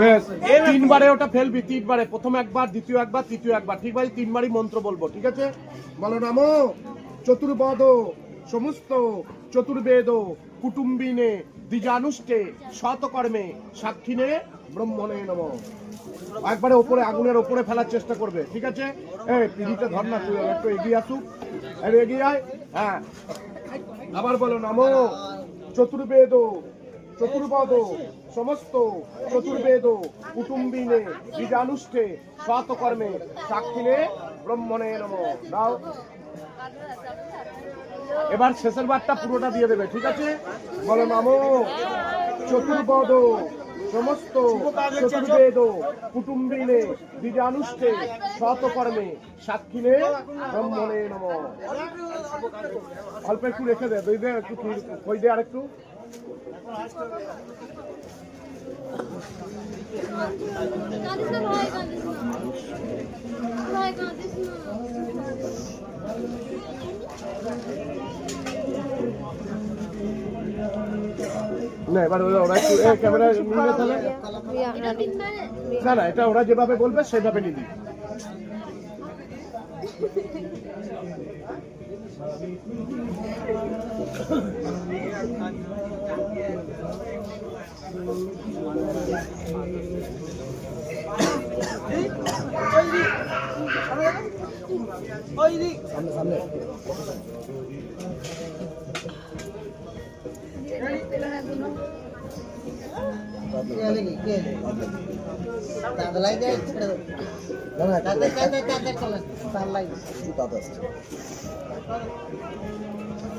বেশ তিনবারে ওটা ফেলবি তিনবারে। প্রথম একবার দ্বিতীয় একবার তৃতীয় একবার। ঠিক ভাই তিনবারই মন্ত্র বলব ঠিক আছে? বলো নামো চতুর্বদ সমস্ত চতুর্বেদ কুটুম্বিনে দ্বিজানুষ্ঠে শতকর্মে সাক্ষিনে ব্রহ্মণে নম। একবারে ওপরে আগুনের ওপরে ফেলার চেষ্টা করবে ঠিক আছে? এই পিড়িতে ধর না তুই একটু এগিয়ে আসুক। এগিয়ে আয়। হ্যাঁ। আবার বলো নামো চতুর্বেদ চতুর্বদ, সমস্ত চতুর্বেদ কুটুম্বিনে বীজানুষ্ঠে শতকর্মে সাক্ষিনে ব্রহ্মণে নম। দাও এবার শেষের বারটা পুরোটা দিয়ে দেবে, ঠিক আছে? বলো নামো চতুর্বদ, সমস্ত চতুর্বেদ কুটুম্বিনে বীজানুষ্ঠে শতকর্মে সাক্ষিনে ব্রহ্মণে নম। অল্প একটু রেখে দে, দুই দে, একটু কই দে আর একটু না এবার ওরা ক্যামেরা নিয়ে তাহলে এটা ওরা যেভাবে বলবে সেভাবে নিবি। দাদলাই চলে দাদলাই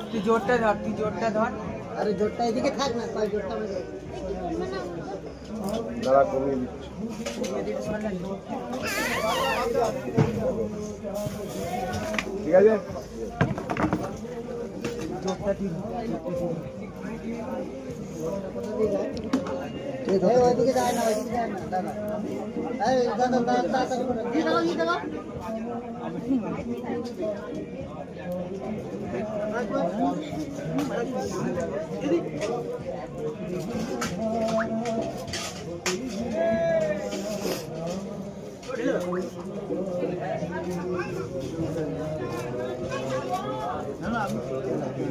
তুই জোরটা ধর তুই জোরটা ধর। আরে জোরটা এদিকে থাক না কয় জোরটা আমি দাঁড়া কমিয়ে দিচ্ছি। ঠিক আছে? ওইদিকে যায় না ওইদিকে যায় না দাদা এই দাদা দাদা দাদা দাও।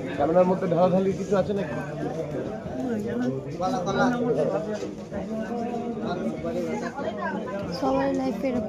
ক্যামেরার মধ্যে ঢালাঢালি কিছু আছে নাকি? সবাই লাইফে এরকম।